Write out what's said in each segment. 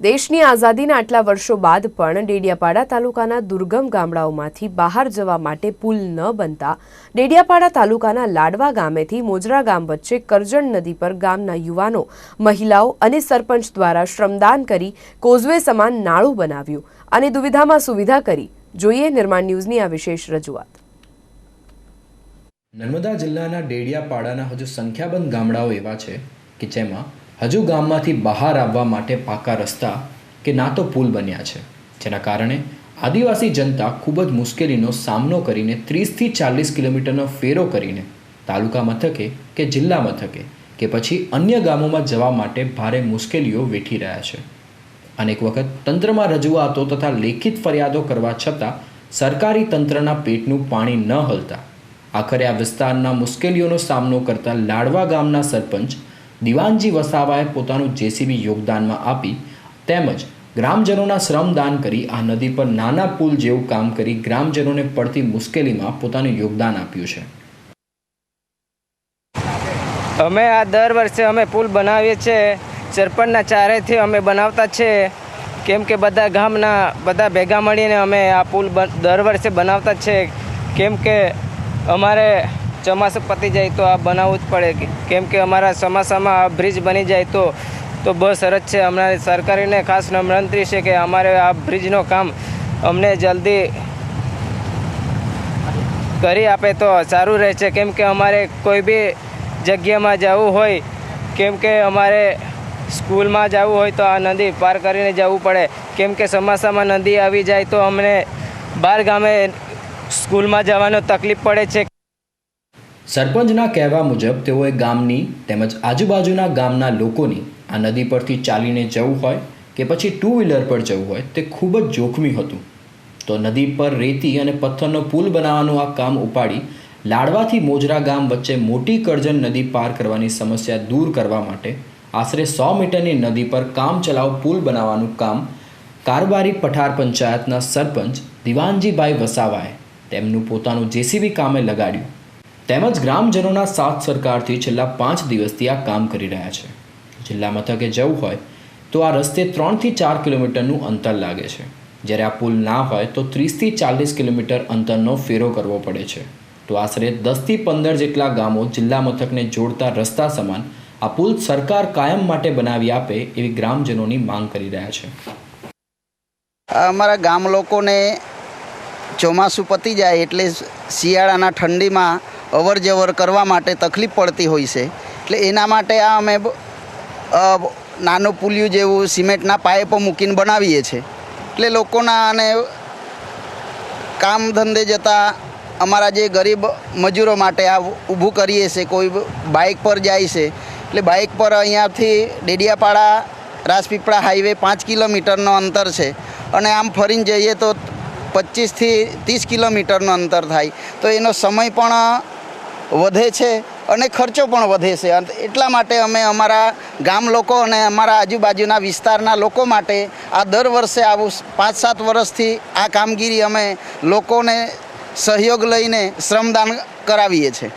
દેશની આઝાદીના આટલા વર્ષો બાદ પણ ડેડિયાપાડા તાલુકાના દુર્ગમ ગામડાઓમાંથી બહાર જવા માટે પુલ ન બનતા ડેડિયાપાડા તાલુકાના લાડવા ગામેથી મોજરા ગામ વચ્ચે કરજણ નદી પર ગામના યુવાનો, મહિલાઓ અને સરપંચ દ્વારા શ્રમદાન કરી કોઝવે સમાન નાળું બનાવ્યું અને દુવિધામાં સુવિધા કરી. જોઈએ નિર્માણ ન્યૂઝની આ વિશેષ રજૂઆત. નર્મદા જિલ્લાના ડેડિયાપાડાના હજુ સંખ્યાબંધ ગામડાઓ એવા છે કે જેમાં હજુ ગામમાંથી બહાર આવવા માટે પાકા રસ્તા કે ના તો પુલ બન્યા છે, જેના કારણે આદિવાસી જનતા ખૂબ જ મુશ્કેલીનો સામનો કરીને ત્રીસથી ચાલીસ કિલોમીટરનો ફેરો કરીને તાલુકા મથકે કે જિલ્લા મથકે કે પછી અન્ય ગામોમાં જવા માટે ભારે મુશ્કેલીઓ વેઠી રહ્યા છે. અનેક વખત તંત્રમાં રજૂઆતો તથા લેખિત ફરિયાદો કરવા છતાં સરકારી તંત્રના પેટનું પાણી ન હલતા. આખરે આ વિસ્તારના મુશ્કેલીઓનો સામનો કરતા લાડવા ગામના સરપંચ દિવાનજી વસાવાએ પોતાનું જેસીબી યોગદાનમાં આપી તેમજ ગ્રામજનોના શ્રમદાન કરી આ નદી પર નાના પુલ જેવું કામ કરી ગ્રામજનોને પડતી મુશ્કેલીમાં પોતાનું યોગદાન આપ્યું છે. અમે આ દર વર્ષે અમે પુલ બનાવીએ છીએ સરપંચના ચારેથી અમે બનાવતા છે. કેમ કે બધા ગામના બધા ભેગા મળીને અમે આ પુલ દર વર્ષે બનાવતા છે. કેમ કે અમારે ચોમાસું પતી જાય તો આ બનાવવું જ પડે કેમ કે અમારા ચોમાસામાં આ બ્રિજ બની જાય તો તો બહુ સરસ છે. હમણાં સરકારીને ખાસ નમ્રંતરી છે કે અમારે આ બ્રિજનું કામ અમને જલ્દી કરી આપે તો સારું રહે છે. કેમ કે અમારે કોઈ બી જગ્યામાં જવું હોય, કેમ કે અમારે સ્કૂલમાં જવું હોય તો આ નદી પાર કરીને જવું પડે. કેમ કે ચોમાસામાં નદી આવી જાય તો અમને બાર ગામે સ્કૂલમાં જવાનો તકલીફ પડે છે. સરપંચના કહેવા મુજબ તેઓએ ગામની તેમજ આજુબાજુના ગામના લોકોની આ નદી પરથી ચાલીને જવું હોય કે પછી ટુ વ્હીલર પર જવું હોય તે ખૂબ જ જોખમી હતું. તો નદી પર રેતી અને પથ્થરનો પુલ બનાવવાનું આ કામ ઉપાડી લાડવાથી મોજરા ગામ વચ્ચે મોટી કરજણ નદી પાર કરવાની સમસ્યા દૂર કરવા માટે આશરે સો મીટરની નદી પર કામ ચલાવ પુલ બનાવવાનું કામ કારબારી પઠાર પંચાયતના સરપંચ દિવાનજીભાઈ વસાવાએ તેમનું પોતાનું જેસીબી કામે લગાડ્યું. તેમજ ગ્રામજનોના સાથ સરકારથી છેલ્લા પાંચ દિવસથી આ કામ કરી રહ્યા છે. જિલ્લા મથકે જવું હોય તો આ રસ્તે ત્રણથી ચાર કિલોમીટરનું અંતર લાગે છે. જ્યારે આ પુલ ના હોય તો ત્રીસથી ચાલીસ કિલોમીટર અંતરનો ફેરો કરવો પડે છે. તો આશરે દસથી પંદર જેટલા ગામો જિલ્લા મથકને જોડતા રસ્તા સમાન આ પુલ સરકાર કાયમ માટે બનાવી આપે એવી ગ્રામજનોની માંગ કરી રહ્યા છે. અમારા ગામ લોકોને ચોમાસું પતી જાય એટલે શિયાળાના ઠંડીમાં અવર જવર કરવા માટે તકલીફ પડતી હોય છે. એટલે એના માટે આ અમે નાનું પુલિયું જેવું સિમેન્ટના પાઇપો મૂકીને બનાવીએ છીએ. એટલે લોકોના અને કામ ધંધે જતા અમારા જે ગરીબ મજૂરો માટે આ ઊભું કરીએ છીએ, કોઈ બાઇક પર જાય છે. એટલે બાઇક પર અહીંયાથી ડેડિયાપાડા રાજપીપળા હાઈવે પાંચ કિલોમીટરનો અંતર છે. અને આમ ફરીને જઈએ તો પચીસથી ત્રીસ કિલોમીટરનું અંતર થાય. તો એનો સમય પણ વધે છે અને ખર્ચો પણ વધે છે. એટલા માટે અમે અમારા ગામ લોકો અને અમારા આજુબાજુના વિસ્તારના લોકો માટે આ દર વર્ષે આવું પાંચ સાત વર્ષથી આ કામગીરી અમે લોકોને સહયોગ લઈને શ્રમદાન કરાવીએ છીએ.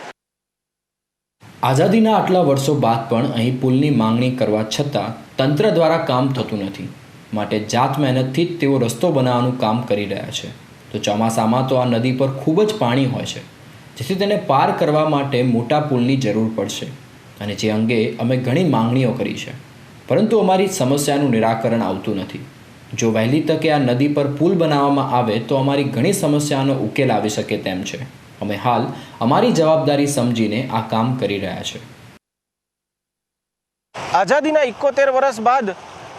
આઝાદીના આટલા વર્ષો બાદ પણ અહીં પુલની માંગણી કરવા છતાં તંત્ર દ્વારા કામ થતું નથી. માટે જાત મહેનતથી જ તેઓ રસ્તો બનાવવાનું કામ કરી રહ્યા છે. તો ચોમાસામાં તો આ નદી પર ખૂબ જ પાણી હોય છે. જેથી તેને પાર કરવા માટે મોટા પુલની જરૂર પડશે અને જે અંગે અમે ઘણી માંગણીઓ કરી છે. પરંતુ અમારી સમસ્યાનું નિરાકરણ આવતું નથી. જો વહેલી તકે આ નદી પર પુલ બનાવવામાં આવે તો અમારી ઘણી સમસ્યાનો ઉકેલ આવી શકે તેમ છે. અમે હાલ અમારી જવાબદારી સમજીને આ કામ કરી રહ્યા છે. આઝાદીના એકોતેર વર્ષ બાદ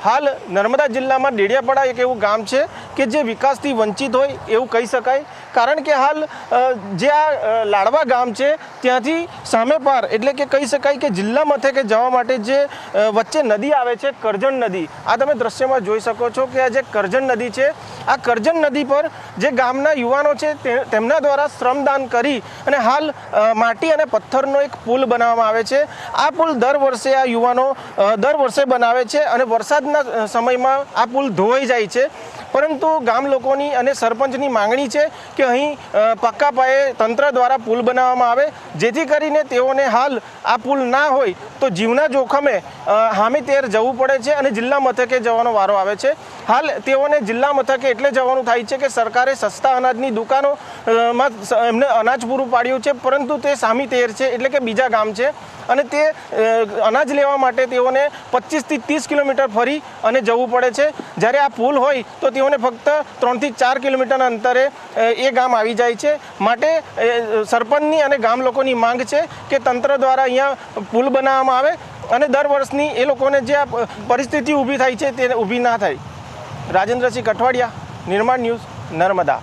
હાલ નર્મદા જિલ્લામાં ડેડિયાપાડા એક એવું ગામ છે કે જે વિકાસથી વંચિત હોય એવું કહી શકાય. કારણ કે હાલ જે આ લાડવા ગામ છે, ત્યાંથી સામે પાર એટલે કે કહી શકાય કે જિલ્લા મથકે જવા માટે જે વચ્ચે નદી આવે છે, કરજણ નદી. આ તમે દ્રશ્યમાં જોઈ શકો છો કે આ જે કરજણ નદી છે, આ કરજણ નદી પર જે ગામના યુવાનો છે તેમના દ્વારા શ્રમદાન કરી અને હાલ માટી અને પથ્થરનો એક પુલ બનાવવામાં આવે છે. આ પુલ દર વર્ષે આ યુવાનો દર વર્ષે બનાવે છે અને વરસાદના સમયમાં આ પુલ ધોવાઈ જાય છે. પરંતુ ગામ લોકોની અને સરપંચની માંગણી છે કે અહીં પક્કા પાયે તંત્ર દ્વારા પુલ બનાવવામાં આવે. જેથી કરીને તેઓને હાલ આ પુલ ના હોય તો જીવના જોખમે હામીતેર જવું પડે છે અને જિલ્લા મથકે જવાનો વારો આવે છે. હાલ તેઓને જિલ્લા મથકે એટલે જવાનું થાય છે કે સરકારે સસ્તા અનાજની દુકાનો અ, માં સ- એમને અનાજ પૂરું પાડ્યું છે પરંતુ તે સામી તેર છે એટલે કે બીજા ગામ છે. અને તે અનાજ લેવા માટે તેઓને પચીસથી ત્રીસ કિલોમીટર ફરી અને જવું પડે છે. જ્યારે આ પુલ હોય તો તેઓને ફક્ત ત્રણથી ચાર કિલોમીટરના અંતરે એ ગામ આવી જાય છે. માટે સરપંચની અને ગામ લોકોની માંગ છે કે તંત્ર દ્વારા અહીંયા પુલ બનાવવામાં આવે અને દર વર્ષની એ લોકોને જે આ પરિસ્થિતિ ઊભી થાય છે, તે ઊભી ના થાય. રાજેન્દ્રસિંહ કઠવાડિયા, નિર્માણ ન્યૂઝ નર્મદા.